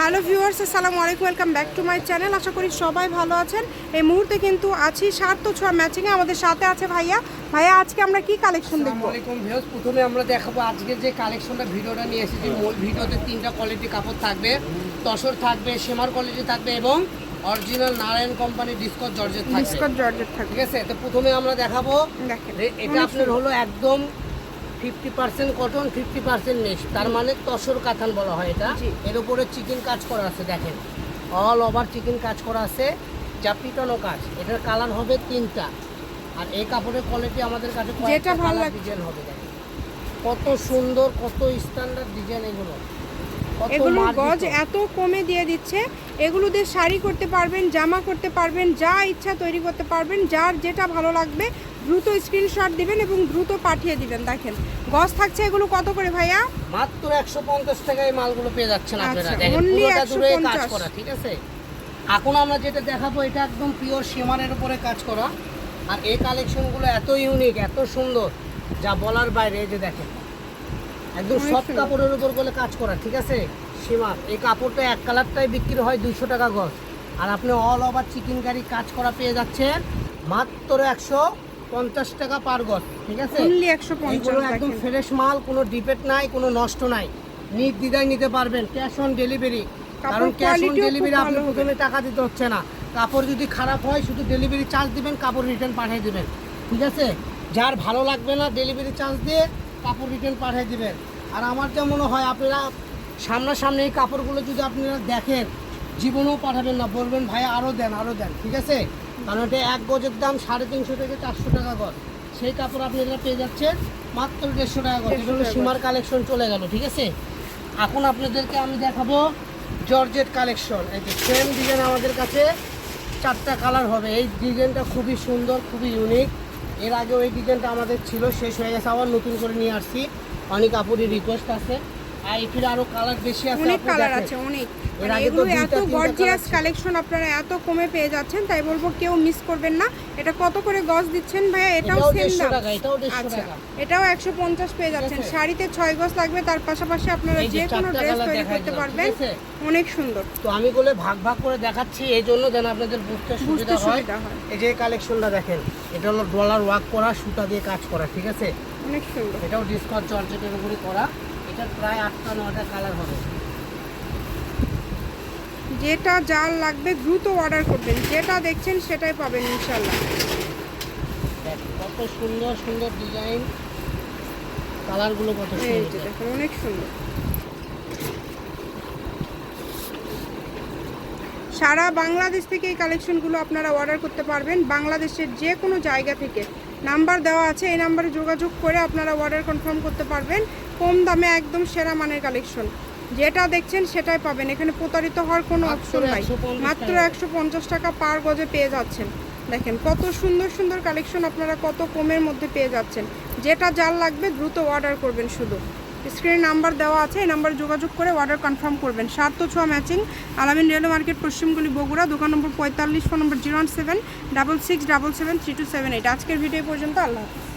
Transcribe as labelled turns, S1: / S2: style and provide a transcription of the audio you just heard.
S1: Hello viewers আসসালামু আলাইকুম welcome back to my channel. আশা করি সবাই ভালো আছেন। এই মুহূর্তে কিন্তু আছি সার্থ ছোঁয়া ম্যাচিংয়ে আমাদের সাথে আছে ভাইয়া। ভাইয়া আজকে আমরা কি কালেকশন দেখব?
S2: আসসালামাইকুম ভিউয়ার্স প্রথমে আমরা দেখাবো আজকে যে কালেকশনটা ভিডিওটা নিয়ে এসেছি। মূল ভিডিওতে তিনটা কোয়ালিটি কাপড় থাকবে। তসর থাকবে সেমার কোয়ালিটি থাকবে এবং অরিজিনাল নারায়ণ কোম্পানি ডিসকট জর্জেট থাকবে।
S1: বিস্কুট জর্জেট থাকবে।
S2: ঠিক আছে? তো প্রথমে আমরা দেখাবো।
S1: দেখেন।
S2: এটা আপনার হলো একদম fifty percent cotton fifty percent নেশ তার মানে তসর কাতান বলা হয় এটা। এর উপরে চিকেন কাজ করা আছে দেখেন। অল ওভার চিকেন কাজ করা আছে। যা পিটানো কাজ। এটার কালার হবে তিনটা। আর এই কাপড়ের কোয়ালিটি আমাদের কাছে
S1: যেটা ভালো লাগে।
S2: ডিজাইন হবে দেখেন। কত সুন্দর কত স্ট্যান্ডার্ড ডিজাইন এগুলো। মার্জিত।
S1: গজ এত কমে দিয়ে দিচ্ছে। এগুলো দিয়ে শাড়ি করতে পারবেন জামা করতে পারবেন যা ইচ্ছা তৈরি করতে পারবেন যার যেটা ভালো লাগবে দ্রুত স্ক্রিনশট দিবেন এবং দ্রুত পাঠিয়ে দিবেন। দেখেন গজ থাকছে এগুলো কত করে ভাইয়া?
S2: মাত্র একশো পঞ্চাশ টাকায় মালগুলো পেয়ে যাচ্ছেন আপনারা।
S1: আচ্ছা,
S2: দেখেন পুরোটা দূরে কাজ করা ঠিক আছে? এখন আমরা যেটা দেখাবো এটা একদম পিওর সীমানের উপরে কাজ করা। আর এই কালেকশনগুলো এত ইউনিক এত সুন্দর যা বলার বাইরে যে দেখেন একদম সব কাপড়ের উপর বলে কাজ করা ঠিক আছে? সীমার এই কাপড়টা এক কালারটাই বিক্রি হয় দুইশো টাকা গজ। আর আপনি অল ওভার চিকেন কারি কাজ করা পেয়ে যাচ্ছেন মাত্র একশো পঞ্চাশ টাকা পার গজ ঠিক আছে? এইগুলো একদম ফ্রেশ মাল কোনো ডিফেক্ট নাই কোনো নষ্ট নাই। নির্দ্বিধায় নিতে পারবেন ক্যাশ অন ডেলিভারি কারণ ক্যাশ অন ডেলিভারি আপনি প্রথমে টাকা দিতে হচ্ছে না। কাপড় যদি খারাপ হয় শুধু ডেলিভারি চার্জ দিবেন কাপড় রিটার্ন পাঠিয়ে দিবেন ঠিক আছে? যার ভালো লাগবে না ডেলিভারি চার্জ দিয়ে কাপড় রিটার্ন পাঠিয়ে দিবেন। আর আমার যা মনে হয় আপনারা সামনাসামনি এই কাপড়গুলো যদি আপনারা দেখেন জীবনেও পাঠাবেন না। বলবেন ভাই আরও দেন আরও দেন। ঠিক আছে? কারণ এটা এক গজের দাম সাড়ে তিনশো থেকে চারশো টাকা গজ। সেই কাপড় আপনারা পেয়ে যাচ্ছেন মাত্র দেড়শো টাকা গজ। এটা হলো
S1: 150 টাকা গজ।
S2: সীমার কালেকশন চলে গেল ঠিক আছে? এখন আপনাদেরকে আমি দেখাবো জর্জেট কালেকশন। এই যে সেম ডিজাইন আমাদের কাছে চারটা কালার হবে। এই ডিজাইনটা খুবই সুন্দর খুবই ইউনিক এর আগেও এই ডিজাইনটা আমাদের ছিল শেষ হয়ে গেছে আবার নতুন করে নিয়ে আসছি। অনেক আপুরই রিকোয়েস্ট আছে। আর এটির আরও কালার বেশি আছে
S1: অনেক কালার আছে অনেক।
S2: এর
S1: মানে
S2: আগে তো
S1: এগুলো এত গর্জিয়াস কালেকশন আপনারা এত কমে পেয়ে যাচ্ছেন তাই বলব কেউ মিস করবেন না। এটা কত করে গজ দিচ্ছেন ভাইয়া? এটাও
S2: এটাও
S1: সেম দাম।
S2: টাকা এটাও দেড়শো
S1: আচ্ছা এটাও একশো পঞ্চাশ পেয়ে যাচ্ছেন। শাড়িতে ছয় গজ লাগবে তার পাশাপাশি আপনারা
S2: যে
S1: যে কোনো ড্রেস তৈরি করতে পারবেন
S2: ঠিক আছে?
S1: অনেক সুন্দর।
S2: তো আমি বলে ভাগ ভাগ করে দেখাচ্ছি এই জন্য যেন আপনাদের বুঝতে
S1: বুঝতে
S2: সুবিধা হয়। এই যে কালেকশনটা দেখেন এটা হলো ডলার ওয়ার্ক করা সুতা দিয়ে কাজ করা ঠিক আছে?
S1: অনেক সুন্দর।
S2: এটাও ডিসকাউন্ট জর্জেটের উপরে করা। এটার প্রায় আটটা নটা কালার হবে।
S1: যেটা যার লাগবে দ্রুত অর্ডার করবেন। যেটা দেখছেন সেটাই পাবেন ইনশাল্লাহ
S2: কত সুন্দর সুন্দর ডিজাইন কালারগুলো কত সুন্দর
S1: দেখুন অনেক সুন্দর। সারা বাংলাদেশ থেকে এই কালেকশনগুলো আপনারা অর্ডার করতে পারবেন। বাংলাদেশের যে কোনো জায়গা থেকে। নাম্বার দেওয়া আছে এই নাম্বারে যোগাযোগ করে আপনারা অর্ডার কনফার্ম করতে পারবেন। কম দামে একদম সেরা মানের কালেকশন যেটা দেখছেন সেটাই পাবেন। এখানে প্রতারিত হওয়ার কোনো অপশন নাই। মাত্র একশো পঞ্চাশ টাকা পার গজে পেয়ে যাচ্ছেন। দেখেন কত সুন্দর সুন্দর কালেকশন আপনারা কত কমের মধ্যে পেয়ে যাচ্ছেন। যেটা যার লাগবে দ্রুত অর্ডার করবেন শুধু। স্ক্রিনে নাম্বার দেওয়া আছে এই নাম্বারে যোগাযোগ করে অর্ডার কনফার্ম করবেন। সাত তো ছোঁয়া ম্যাচিং আলামিন রেলওয়ে মার্কেট পশ্চিমগুলি বগুড়া দোকান নম্বর পঁয়তাল্লিশ phone number zero one seven double six double seven three two seven eight আজকের ভিডিও পর্যন্ত আল্লাহ হাফিজ।